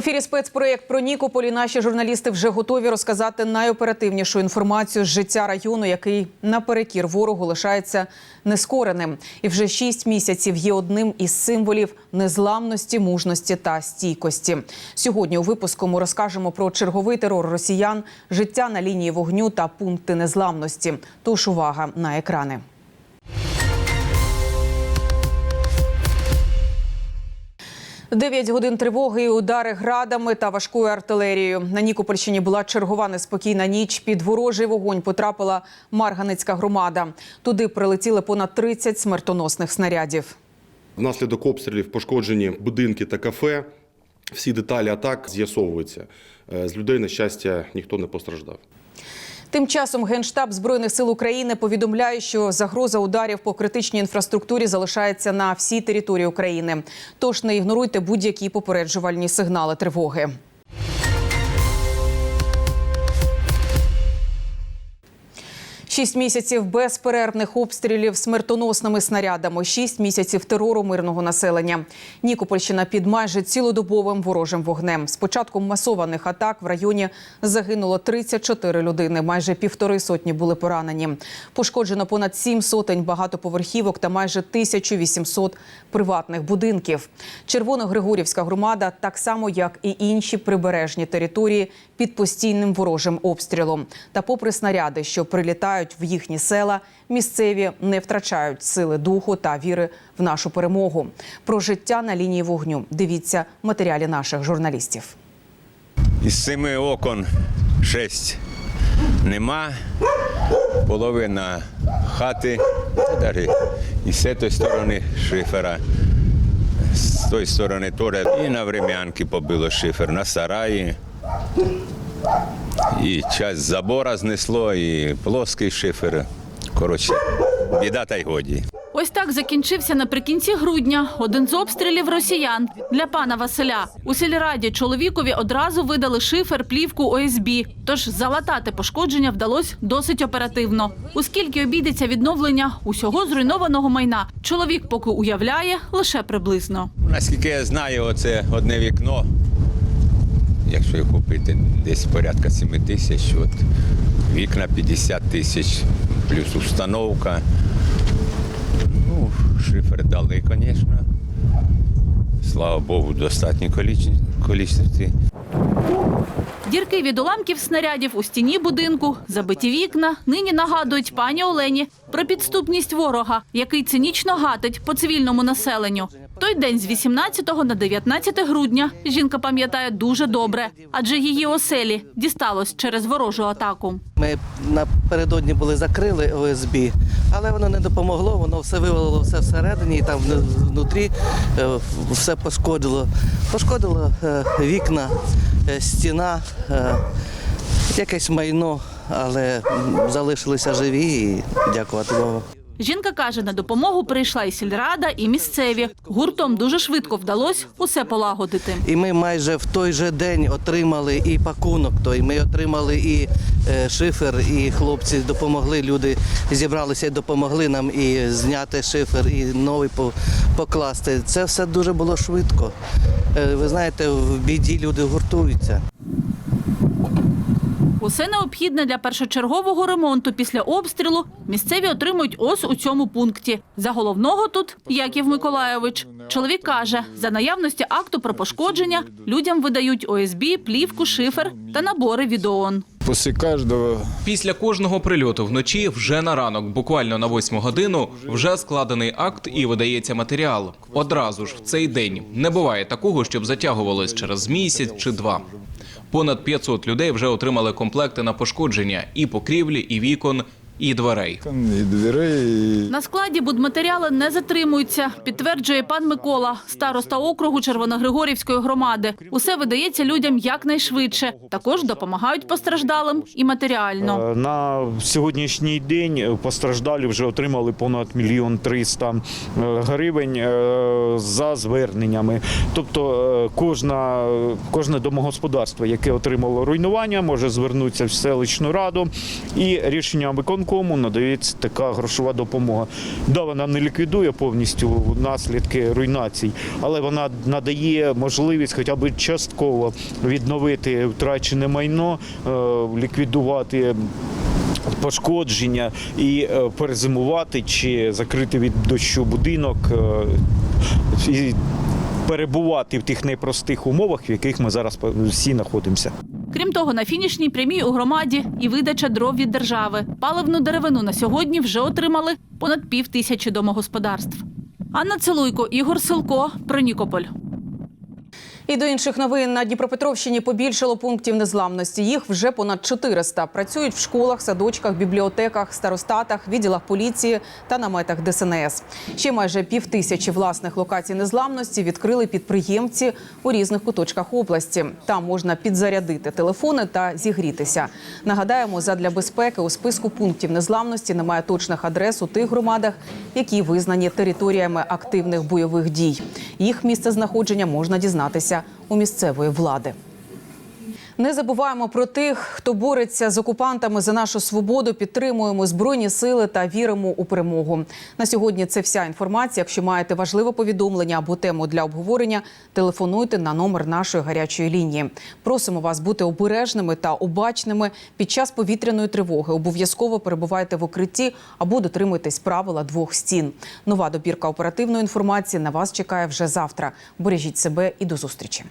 ефірі спецпроєкт про Нікополь. І Наші журналісти вже готові розказати найоперативнішу інформацію з життя району, який наперекір ворогу лишається нескореним. І вже шість місяців є одним із символів незламності, мужності та стійкості. Сьогодні у випуску ми розкажемо про черговий терор росіян, життя на лінії вогню та пункти незламності. Тож увага на екрани. Дев'ять годин тривоги, удари градами та важкою артилерією. На Нікопольщині була чергова неспокійна ніч. Під ворожий вогонь потрапила Марганицька громада. Туди прилетіли понад 30 смертоносних снарядів. Внаслідок обстрілів пошкоджені будинки та кафе. Всі деталі атак з'ясовуються. Е, З людей, на щастя, ніхто не постраждав. Тим часом Генштаб збройних сил України повідомляє, що загроза ударів по критичній інфраструктурі залишається на всій території України. Тож не ігноруйте будь-які попереджувальні сигнали тривоги. Шість місяців безперервних обстрілів смертоносними снарядами, шість місяців терору мирного населення. Нікопольщина під майже цілодобовим ворожим вогнем. З початком масованих атак в районі загинуло 34 людини. Майже півтори сотні були поранені. Пошкоджено понад сім сотень багатоповерхівок та майже 1800 приватних будинків. Червоногригорівська громада, так само як і інші прибережні території, під постійним ворожим обстрілом. Та, попри снаряди, що прилітають в їхні села, місцеві не втрачають сили духу та віри в нашу перемогу. Про життя на лінії вогню дивіться матеріалі наших журналістів. Із семи окон шесть нема. Половина хати, навіть і з цієї сторони шифера, з тої сторони теж. І на врем'янки побило шифер, на сараї. І часть забора знесло, і плоский шифер. Коротше, біда та й годі. Ось так закінчився наприкінці грудня один з обстрілів росіян для пана Василя. У сільраді чоловікові одразу видали шифер, плівку ОСБ. Тож залатати пошкодження вдалося досить оперативно. Оскільки обійдеться відновлення усього зруйнованого майна, чоловік поки уявляє лише приблизно. Наскільки я знаю, оце одне вікно. Якщо його купити десь порядка 7 тисяч, от вікна 50 тисяч, плюс установка. Ну, шифер дали, звісно. Слава Богу, в кількості. Дірки від уламків снарядів у стіні будинку, забиті вікна нині нагадують пані Олені про підступність ворога, який цинічно гатить по цивільному населенню. Той день з 18 на 19 грудня жінка пам'ятає дуже добре, адже її оселі дісталось через ворожу атаку. Ми напередодні були закрили ОСБ, але воно не допомогло, воно все вивалило все всередині, і там вну- внутрі е, все пошкодило. Пошкодило е, вікна, е, стіна, якесь майно, але залишилися живі і дякувати Богу. Жінка каже, на допомогу прийшла і сільрада, і місцеві. Гуртом дуже швидко вдалося усе полагодити. І ми майже в той же день отримали і пакунок. Той ми отримали і е, шифер, і хлопці допомогли. Люди зібралися і допомогли нам і зняти шифер, і новий покласти. Це все дуже було швидко. Е, ви знаєте, в біді люди гуртуються. Усе необхідне для першочергового ремонту після обстрілу місцеві отримують ось у цьому пункті. За головного тут Яків Миколайович. Чоловік каже, за наявності акту про пошкодження людям видають ОСБ, плівку, шифер та набори від ООН. После каждого Після кожного прильоту вночі, вже на ранок, буквально на восьму годину, вже складений акт і видається матеріал. Одразу ж в цей день не буває такого, щоб затягувалось через місяць чи два. Понад 500 людей вже отримали комплекти на пошкодження і покрівлі, і вікон, і дверей. и дверей, На складі будматеріали не затримуються, підтверджує пан Микола, староста округу Червоногригорівської громади. Усе видається людям якнайшвидше. Також допомагають постраждалим і матеріально. Е, На сьогоднішній день постраждалі вже отримали понад мільйон триста е, гривень е, за зверненнями. Тобто кожна, кожне домогосподарство, яке отримало руйнування, може звернутися в селищну раду і рішенням виконкому виконкому надається така грошова допомога. Да, вона не ліквідує повністю наслідки руйнацій, але вона надає можливість хоча б частково відновити втрачене майно, е, ліквідувати пошкодження і е, перезимувати чи закрити від дощу будинок е, і перебувати в тих непростих умовах, в яких ми зараз всі знаходимося. Крім того, на фінішній прямій у громаді і видача дров від держави. Паливну деревину на сьогодні вже отримали понад пів тисячі домогосподарств. Анна Целуйко, Ігор Силко, про Нікополь. І до інших новин на Дніпропетровщині побільшало пунктів незламності. Їх вже понад 400. Працюють в школах, садочках, бібліотеках, старостатах, відділах поліції та наметах ДСНС. Ще майже пів тисячі власних локацій незламності відкрили підприємці у різних куточках області. Там можна підзарядити телефони та зігрітися. Нагадаємо, задля безпеки у списку пунктів незламності немає точних адрес у тих громадах, які визнані територіями активних бойових дій. Їх місце знаходження можна дізнатися у місцевої влади. Не забуваємо про тих, хто бореться з окупантами за нашу свободу. Підтримуємо збройні сили та віримо у перемогу. На сьогодні це вся інформація. Якщо маєте важливе повідомлення або тему для обговорення, телефонуйте на номер нашої гарячої лінії. Просимо вас бути обережними та обачними під час повітряної тривоги. Обов'язково перебувайте в укритті або дотримуйтесь правила двох стін. Нова добірка оперативної інформації на вас чекає вже завтра. Бережіть себе і до зустрічі.